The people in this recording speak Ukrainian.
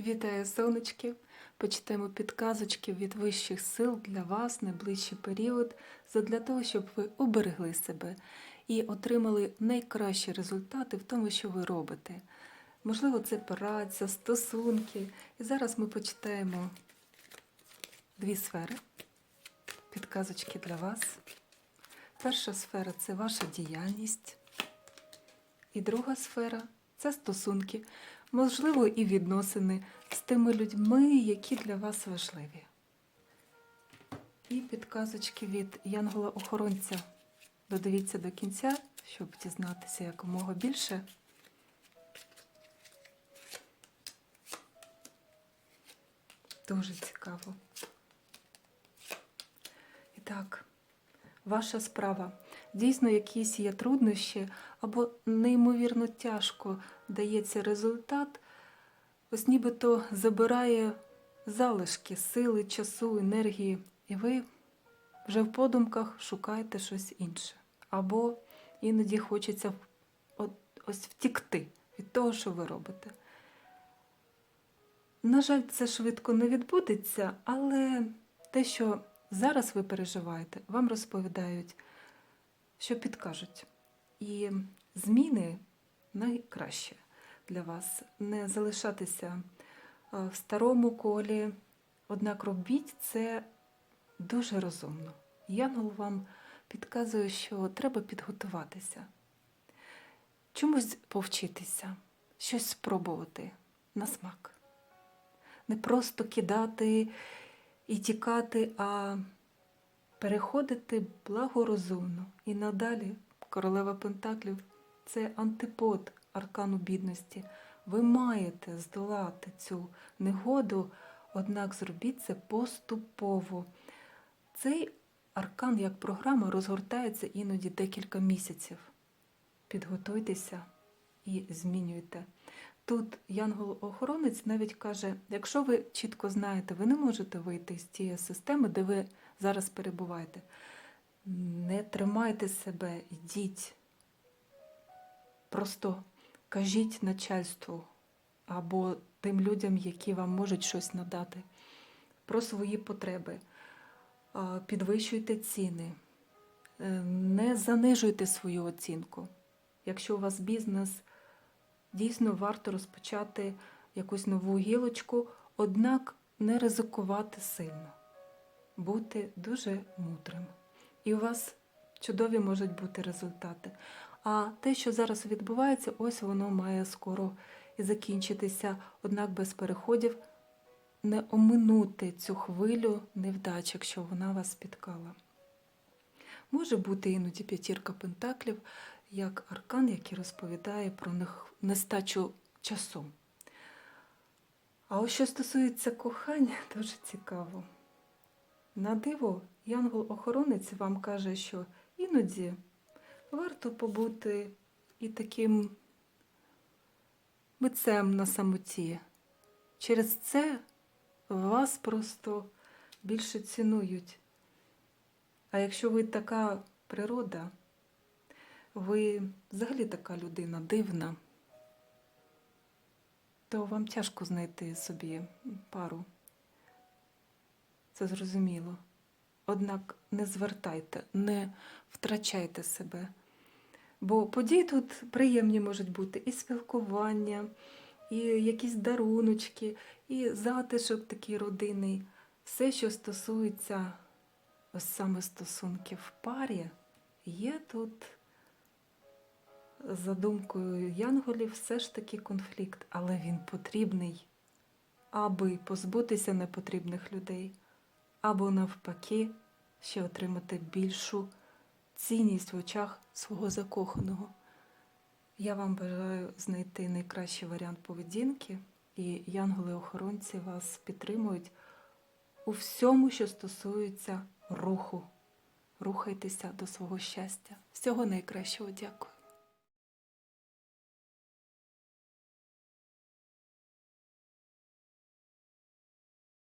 Вітаю, сонечки! Почитаємо підказочки від вищих сил для вас найближчий період, задля того, щоб ви уберегли себе і отримали найкращі результати в тому, що ви робите. Можливо, це праця, стосунки. І зараз ми почитаємо дві сфери. Підказочки для вас. Перша сфера це ваша діяльність. І друга сфера це стосунки, можливо, і відносини з тими людьми, які для вас важливі. І підказочки від Янгола-охоронця. Додивіться до кінця, щоб дізнатися якомога більше. Дуже цікаво. І так, ваша справа. Дійсно, якісь є труднощі, або неймовірно тяжко дається результат, ось нібито забирає залишки сили, часу, енергії, і ви вже в подумках шукаєте щось інше. Або іноді хочеться ось втікти від того, що ви робите. На жаль, це швидко не відбудеться, але те, що зараз ви переживаєте, вам розповідають, що підкажуть. І зміни найкраще для вас не залишатися в старому колі, однак робіть це дуже розумно. Янгол вам підказує, що треба підготуватися, чомусь повчитися, щось спробувати на смак. Не просто кидати і тікати, а переходити благорозумно. І надалі королева Пентаклів це антипод аркану бідності. Ви маєте здолати цю негоду, однак зробіть це поступово. Цей аркан як програма розгортається іноді декілька місяців. Підготуйтеся і змінюйте. Тут янгол-охоронець навіть каже: якщо ви чітко знаєте, ви не можете вийти з тієї системи, де ви зараз перебуваєте. Не тримайте себе, йдіть. Просто кажіть начальству або тим людям, які вам можуть щось надати, про свої потреби. Підвищуйте ціни, е, не занижуйте свою оцінку. Якщо у вас бізнес, дійсно варто розпочати якусь нову гілочку, однак не ризикувати сильно, бути дуже мудрим. І у вас чудові можуть бути результати. А те, що зараз відбувається, ось воно має скоро і закінчитися, однак без переходів не оминути цю хвилю невдач, якщо вона вас спіткала. Може бути іноді п'ятірка пентаклів, як аркан, який розповідає про нестачу часу. А ось що стосується кохання, дуже цікаво. На диво, янгол-охоронець вам каже, що іноді варто побути і таким митцем на самоті. Через це вас просто більше цінують. А якщо ви така природа, ви взагалі така людина дивна, то вам тяжко знайти собі пару. Це зрозуміло. Однак не звертайте, не втрачайте себе. Бо події тут приємні можуть бути і спілкування, і якісь даруночки, і затишок такий родинний. Все, що стосується ось саме стосунків в парі, є тут, за думкою Янголів, все ж таки конфлікт, але він потрібний, аби позбутися непотрібних людей, або навпаки, ще отримати більшу цінність в очах свого закоханого. Я вам бажаю знайти найкращий варіант поведінки, і янголи-охоронці вас підтримують у всьому, що стосується руху. Рухайтеся до свого щастя. Всього найкращого дякую.